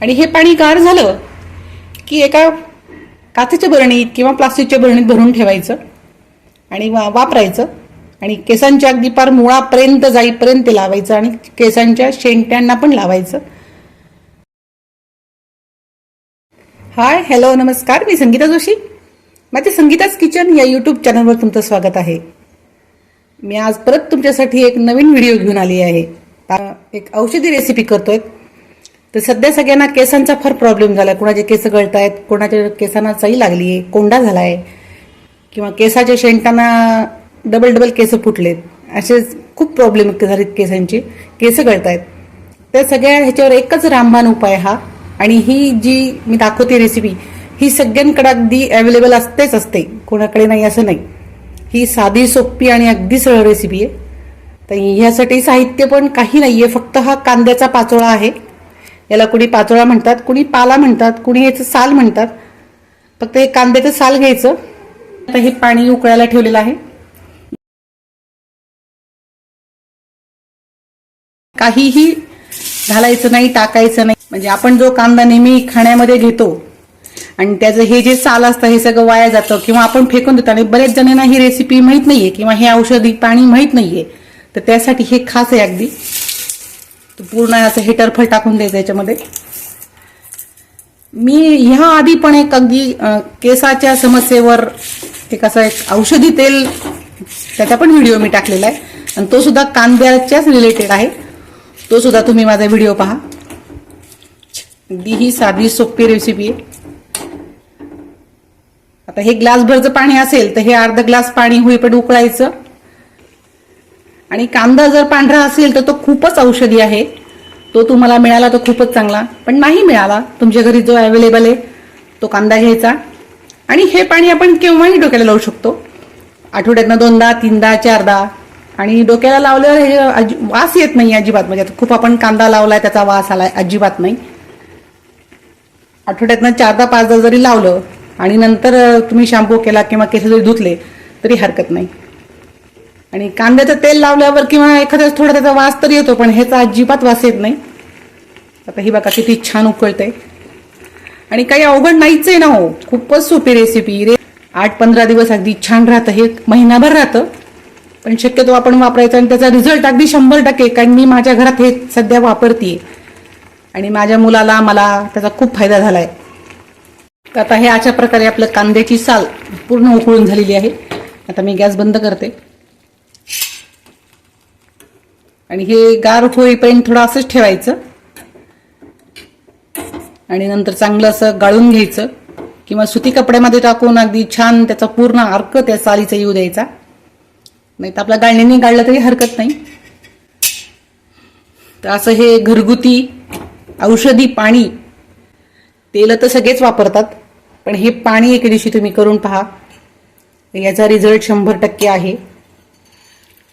आणि हे पाणी गार झालं की एका काचेच्या बरणीत किंवा प्लास्टिकच्या बरणीत भरून ठेवायचं आणि वा वापरायचं. आणि केसांच्या अगदी पार मुळापर्यंत जाईपर्यंत ते लावायचं आणि केसांच्या शेंगट्यांना पण लावायचं. हाय हॅलो नमस्कार. मी संगीता जोशी. माझे संगीताच किचन या यूट्यूब चॅनलवर तुमचं स्वागत आहे. मी आज परत तुमच्यासाठी एक नवीन व्हिडिओ घेऊन आली आहे. एक औषधी रेसिपी करतोय. तर सध्या सगळ्यांना केसांचा फार प्रॉब्लेम झाला कुणाचे केस गळत आहेत कोणाच्या केसांना चाई लागली आहे कोंडा झाला आहे किंवा केसाच्या शेंटांना डबल डबल केस फुटलेत. असे खूप प्रॉब्लेम झालेत केसांचे. केस गळत आहेत तर सगळ्या ह्याच्यावर एकच रामबाण उपाय हा. आणि ही जी मी दाखवते रेसिपी ही सगळ्यांकडे अगदी अवेलेबल असतेच असते. कोणाकडे नाही असं नाही. ही साधी सोपी आणि अगदी सरळ रेसिपी आहे. तर ह्यासाठी साहित्य पण काही नाही आहे फक्त हा कांद्याचा पाचोळा आहे. याला कुणी पाचोळा म्हणतात कुणी पाला म्हणतात कुणी याचं साल म्हणतात. फक्त हे कांद्याचं साल घ्यायचं. आता हे पाणी उकळायला ठेवलेलं आहे. काहीही घालायचं नाही टाकायचं नाही. म्हणजे आपण जो कांदा नेहमी खाण्यामध्ये घेतो आणि त्याचं हे जे साल असतं हे सगळं वाया जातं किंवा आपण फेकून देतो आणि बरेच जणांना ही रेसिपी माहीत नाहीये किंवा हे औषधी पाणी माहीत नाहीये तर त्यासाठी हे खास आहे अगदी. तर पूर्ण असं हेटरफल टाकून द्यायचं याच्यामध्ये. मी ह्या आधी पण एक अगदी केसाच्या समस्येवर एक असं एक औषधी तेल त्याचा पण व्हिडिओ मी टाकलेला आहे. आणि तो सुद्धा कांद्याच्याच रिलेटेड आहे. तो सुद्धा तुम्ही माझा व्हिडिओ पहा. अगदी ही साधी सोपी रेसिपी आहे. आता हे ग्लासभरचं पाणी असेल तर हे अर्ध ग्लास पाणी होईपर्यंत उकळायचं. आणि कांदा जर पांढरा असेल तर तो खूपच औषधी आहे. तो तुम्हाला मिळाला तर खूपच चांगला. पण नाही मिळाला तुमच्या घरी जो अवेलेबल आहे तो कांदा घ्यायचा. आणि हे पाणी आपण केव्हाही डोक्याला लावू शकतो. आठवड्यातनं दोनदा तीनदा चारदा. आणि डोक्याला लावल्यावर हे अजि- वास येत नाही अजिबात. म्हणजे आता खूप आपण कांदा लावलाय त्याचा वास आलाय अजिबात नाही. आठवड्यातनं चारदा पाचदा जरी लावलं आणि नंतर तुम्ही शॅम्पू केला किंवा केस जरी धुतले तरी हरकत नाही. आणि कांद्याचं तेल लावल्यावर किंवा एखाद्या थोडा त्याचा वास तरी येतो पण ह्याचा अजिबात वास येत नाही. आता ही बघा किती छान उकळते आणि काही अवघड नाहीच आहे ना हो. खूपच सोपी रेसिपी रे आठ पंधरा दिवस अगदी छान राहतं. हे महिनाभर राहतं. पण शक्यतो आपण वापरायचं आणि त्याचा रिझल्ट अगदी शंभर टक्के कारण मी माझ्या घरात हे सध्या वापरते आणि माझ्या मुलाला मला त्याचा खूप फायदा झालाय. तर आता हे अशा प्रकारे आपलं कांद्याची साल पूर्ण उकळून झालेली आहे. आता मी गॅस बंद करते. आणि हे गार होईपर्यंत थोडं असंच ठेवायचं. आणि नंतर चांगलं असं गाळून घ्यायचं. किंवा सुती कपड्यामध्ये टाकून अगदी छान त्याचा पूर्ण अर्क त्या सालीचा येऊ द्यायचा. नाही तर आपल्या गाळणीने गाळलं तरी हरकत नाही. तर असं हे घरगुती औषधी पाणी तेल तर सगळेच वापरतात. पण हे पाणी एके दिवशी तुम्ही करून पहा. याचा रिझल्ट शंभर टक्के आहे.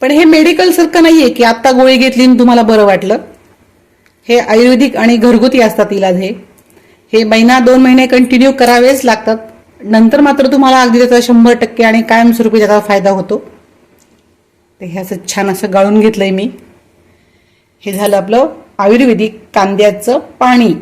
पण हे मेडिकल सारखं नाहीये की आत्ता गोळी घेतली आणि तुम्हाला बरं वाटलं. हे आयुर्वेदिक आणि घरगुती असतात इलाज हे. हे महिना दोन महिने कंटिन्यू करावेच लागतात. नंतर मात्र तुम्हाला अगदी त्याचा शंभर टक्के आणि कायमस्वरूपी त्याचा फायदा होतो. ते हे असं छान असं गाळून घेतलंय मी. हे झालं आपलं आयुर्वेदिक कांद्याचं पाणी.